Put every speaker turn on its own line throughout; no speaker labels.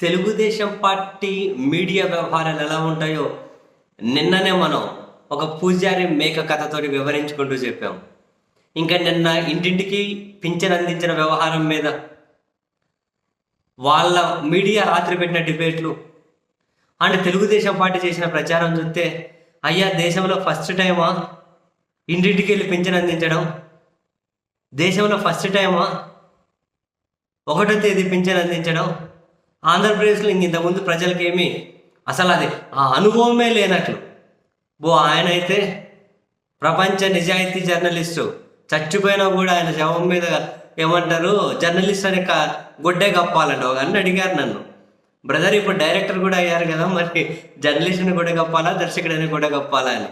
Telugu Desam party media వ్యవహారాలు ఎలా ఉంటాయో నిన్ననే మనం ఒక పూజారి మేక కథతోటి వివరించుకుంటూ చెప్పాం. ఇంకా నిన్న ఇంటింటికి పింఛన్ అందించిన వ్యవహారం మీద వాళ్ళ మీడియా రాత్రి పెట్టిన డిబేట్లు అండ్ తెలుగుదేశం పార్టీ చేసిన ప్రచారం చూస్తే అయ్యా దేశంలో ఫస్ట్ టైమా ఇంటింటికి వెళ్ళి పింఛన్ అందించడం? దేశంలో ఫస్ట్ టైమా? ఒకటో తేదీ పింఛన్ అందించడం? ఆంధ్రప్రదేశ్లో ఇంక ఇంతకుముందు ప్రజలకి అసలు అది ఆ అనుభవమే లేనట్లు. బో ఆయన అయితే ప్రపంచ నిజాయితీ జర్నలిస్టు. చచ్చిపోయినా కూడా ఆయన శవం మీద ఏమంటారు? జర్నలిస్ట్ అని గొడ్డే గుడ్డే ఒక అన్న అడిగారు నన్ను. బ్రదర్ ఇప్పుడు డైరెక్టర్ కూడా అయ్యారు కదా మరి జర్నలిస్ట్ని కూడా కప్పాలా? దర్శకుడిని కూడా కప్పాలా అని.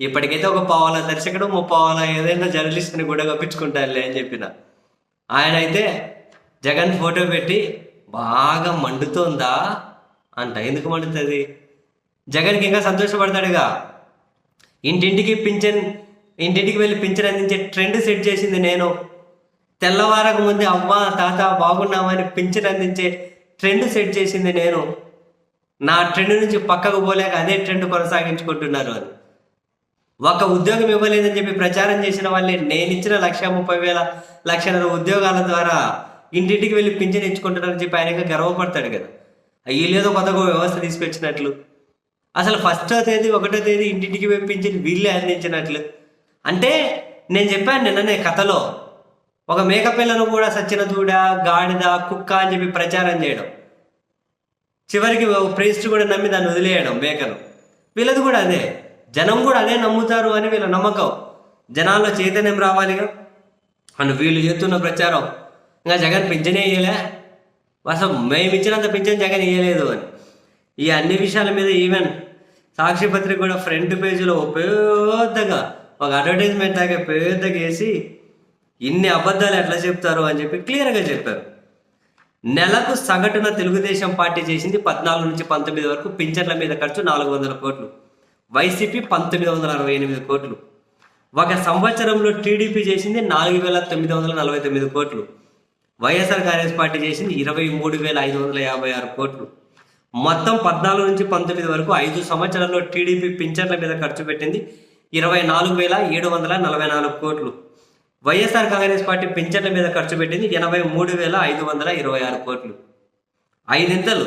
ఇప్పటికైతే ఒక పావాల దర్శకుడు ముప్పావాల ఏదైనా జర్నలిస్ట్ని కూడా కప్పించుకుంటారులే అని చెప్పిన. ఆయన అయితే జగన్ ఫోటో పెట్టి బాగా మండుతోందా? అంట. ఎందుకు మండుతుంది? జగన్కి ఇంకా సంతోషపడతాడుగా. ఇంటింటికి పింఛన్ ఇంటింటికి వెళ్ళి పింఛన్ అందించే ట్రెండ్ సెట్ చేసింది నేను. తెల్లవారకు ముందే అమ్మ తాత బాగున్నామని పింఛన్ అందించే ట్రెండ్ సెట్ చేసింది నేను. నా ట్రెండ్ నుంచి పక్కకు పోలేక అదే ట్రెండ్ కొనసాగించుకుంటున్నారు అని. ఒక ఉద్యోగం ఇవ్వలేదని చెప్పి ప్రచారం చేసిన వాళ్ళే. నేను ఇచ్చిన లక్ష ముప్పై వేల లక్షన్నర ఉద్యోగాల ద్వారా ఇంటింటికి వెళ్ళి పింఛన్ ఇచ్చుకుంటాడని చెప్పి ఆయన గర్వపడతాడు కదా. వీళ్ళేదో కొత్తగా వ్యవస్థ తీసుకొచ్చినట్లు. అసలు ఫస్టో తేదీ ఒకటో తేదీ ఇంటింటికి వెళ్ళి పింఛన్ వీళ్ళే అందించినట్లు. అంటే నేను చెప్పాను నిన్ననే కథలో ఒక మేకపిల్లను కూడా సచ్చిన దూడ గాడిద కుక్క అని చెప్పి ప్రచారం చేయడం. చివరికి ప్రేస్ట్ కూడా నమ్మి దాన్ని వదిలేయడం మేకను. వీళ్ళది కూడా అదే. జనం కూడా అదే నమ్ముతారు అని వీళ్ళ నమ్మకం. జనాల్లో చైతన్యం రావాలిగా. అని వీళ్ళు చేస్తున్న ప్రచారం ఇంకా జగన్ పింఛనే ఇయ్యలే. అసలు మేము ఇచ్చినంత పింఛన్ జగన్ ఇయ్యలేదు అని. ఈ అన్ని విషయాల మీద ఈవెన్ సాక్షి పత్రిక కూడా ఫ్రంట్ పేజీలో పెద్దగా ఒక అడ్వర్టైజ్మెంట్ దాకా పెద్దగా వేసి ఇన్ని అబద్ధాలు ఎట్లా చెప్తారు అని చెప్పి క్లియర్గా చెప్పారు. నెలకు సగటున తెలుగుదేశం పార్టీ చేసింది పద్నాలుగు నుంచి పంతొమ్మిది వరకు పింఛన్ల మీద ఖర్చు నాలుగు వందల కోట్లు. వైసీపీ పంతొమ్మిది వందల అరవై ఎనిమిది కోట్లు. ఒక సంవత్సరంలో టీడీపీ చేసింది నాలుగు వేల తొమ్మిది వందల నలభై తొమ్మిది కోట్లు. వైఎస్ఆర్ కాంగ్రెస్ పార్టీ చేసింది ఇరవై మూడు వేల ఐదు వందల యాభై ఆరు కోట్లు. మొత్తం పద్నాలుగు నుంచి పంతొమ్మిది వరకు ఐదు సంవత్సరాల్లో టీడీపీ పింఛన్ల మీద ఖర్చు పెట్టింది ఇరవై నాలుగు వేల ఏడు వందల నలభై నాలుగు కోట్లు. వైఎస్ఆర్ కాంగ్రెస్ పార్టీ పింఛన్ల మీద ఖర్చు పెట్టింది ఎనభై మూడు వేల ఐదు వందల ఇరవై ఆరు కోట్లు. ఐదింతలు.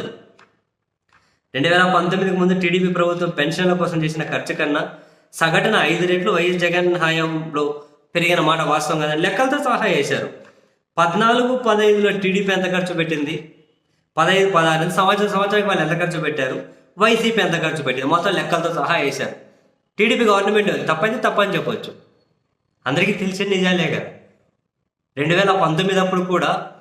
రెండు వేల పంతొమ్మిదికి ముందు టీడీపీ ప్రభుత్వం పెన్షన్ల కోసం చేసిన ఖర్చు కన్నా సగటున ఐదు రెట్లు వైఎస్ జగన్ హయాంలో పెరిగిన మాట వాస్తవం కదండి. లెక్కలతో సహా చేశారు. పద్నాలుగు పదహైదులో టీడీపీ ఎంత ఖర్చు పెట్టింది? పదహైదు పదహారు సంవత్సరం సంవత్సరానికి వాళ్ళు ఎంత ఖర్చు పెట్టారు? వైసీపీ ఎంత ఖర్చు పెట్టింది? మొత్తం లెక్కలతో సహా వేశారు. టీడీపీ గవర్నమెంట్ తప్పైతే తప్పని చెప్పొచ్చు. అందరికీ తెలిసిన నిజాలే కదా. రెండు వేల పంతొమ్మిది అప్పుడు కూడా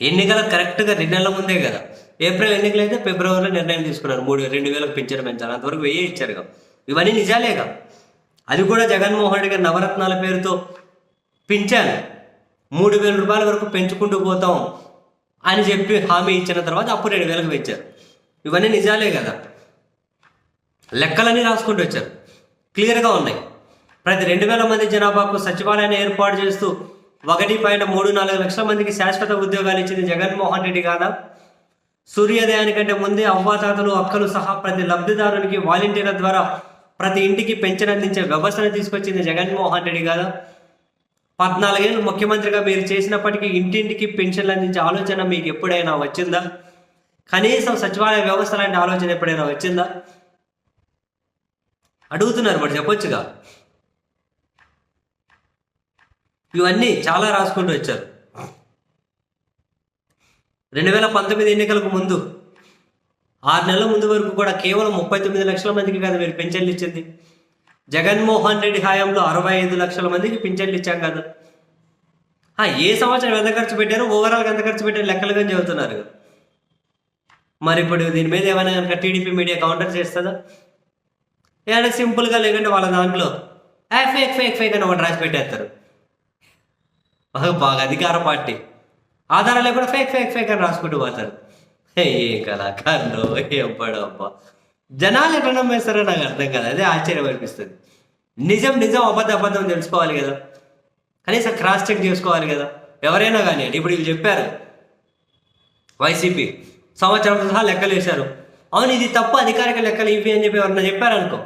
ఎన్నికల కరెక్ట్గా రెండు నెలల ముందే కదా. ఏప్రిల్ ఎన్నికలు అయితే ఫిబ్రవరిలో నిర్ణయం తీసుకున్నారు. మూడు రెండు వేలకు పెంచడం పెంచాలి. అంతవరకు వెయ్యి ఇచ్చారు కదా. ఇవన్నీ నిజాలేగా అది కూడా జగన్మోహన్ రెడ్డి గారి నవరత్నాల పేరుతో పెంచాను మూడు వేల రూపాయల వరకు పెంచుకుంటూ పోతాం అని చెప్పి హామీ ఇచ్చిన తర్వాత అప్పుడు రెండు వేలకు పెంచారు. ఇవన్నీ నిజాలే కదా. లెక్కలన్నీ రాసుకుంటూ వచ్చారు. క్లియర్గా ఉన్నాయి. ప్రతి రెండు వేల మంది జనాభాకు సచివాలయాన్ని ఏర్పాటు చేస్తూ ఒకటి పాయింట్ మూడు నాలుగు లక్షల మందికి శాశ్వత ఉద్యోగాలు ఇచ్చింది జగన్మోహన్ రెడ్డి కాదా? సూర్యోదయానికంటే ముందే అవ్వాతాతలు అక్కలు సహా ప్రతి లబ్ధిదారునికి వాలంటీర్ల ద్వారా ప్రతి ఇంటికి పెన్షన్ అందించే వ్యవస్థను తీసుకొచ్చింది జగన్మోహన్ రెడ్డి కాదా? పద్నాలుగేళ్ళు ముఖ్యమంత్రిగా మీరు చేసినప్పటికీ ఇంటింటికి పెన్షన్లు అందించే ఆలోచన మీకు ఎప్పుడైనా వచ్చిందా? కనీసం సచివాలయ వ్యవస్థ లాంటి ఆలోచన ఎప్పుడైనా వచ్చిందా? అడుగుతున్నారు మరి చెప్పొచ్చుగా. ఇవన్నీ చాలా రాసుకుంటూ వచ్చారు. రెండు వేల పంతొమ్మిది ఎన్నికలకు ముందు ఆరు నెలల ముందు వరకు కూడా కేవలం ముప్పై తొమ్మిది లక్షల మందికి కదా మీరు పెన్షన్లు ఇచ్చింది. జగన్మోహన్ రెడ్డి హయాంలో అరవై ఐదు లక్షల మందికి పింఛన్లు ఇచ్చాం కదా. ఏ సంవత్సరం ఎంత ఖర్చు పెట్టారు? ఓవరాల్గా ఎంత ఖర్చు పెట్టారు? లెక్కలుగా చెబుతున్నారు. మరి ఇప్పుడు దీని మీద ఏమైనా కనుక టీడీపీ మీడియా కౌంటర్ చేస్తుందా? ఏమైనా సింపుల్గా లేకుంటే వాళ్ళ దాంట్లో ఫేక్ ఫేక్ ఫేక్ అని ఒకటి రాసి పెట్టేస్తారు. బాగా బాగా అధికార పార్టీ. ఆధారాలు లేకుండా ఫేక్ ఫేక్ ఫేక్ అని రాసుకుంటూ పోతారు. హే, ఏ కళాకారులు ఏం పడబ్బా జనాలు ఎట్లా నమ్మేస్తారో నాకు అర్థం కాదు. అదే ఆశ్చర్యం అనిపిస్తుంది. నిజం నిజం అబద్ధ అబద్ధం తెలుసుకోవాలి కదా. కనీసం క్రాస్ చెక్ చేసుకోవాలి కదా. ఎవరైనా కానీ ఇప్పుడు వీళ్ళు చెప్పారు. వైసీపీ సంవత్సరం సహా లెక్కలు వేశారు. అవును ఇది తప్పు అధికారిక లెక్కలు ఇవి అని చెప్పి ఎవరన్నా చెప్పారనుకో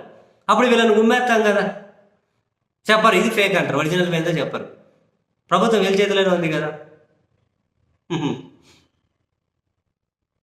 అప్పుడు వీళ్ళని గుమ్మేస్తాం కదా. చెప్పరు ఇది ఫేక్ అంటారు. ఒరిజినల్ మీద చెప్పరు. ప్రభుత్వం వీళ్ళ చేతిలోనే ఉంది కదా.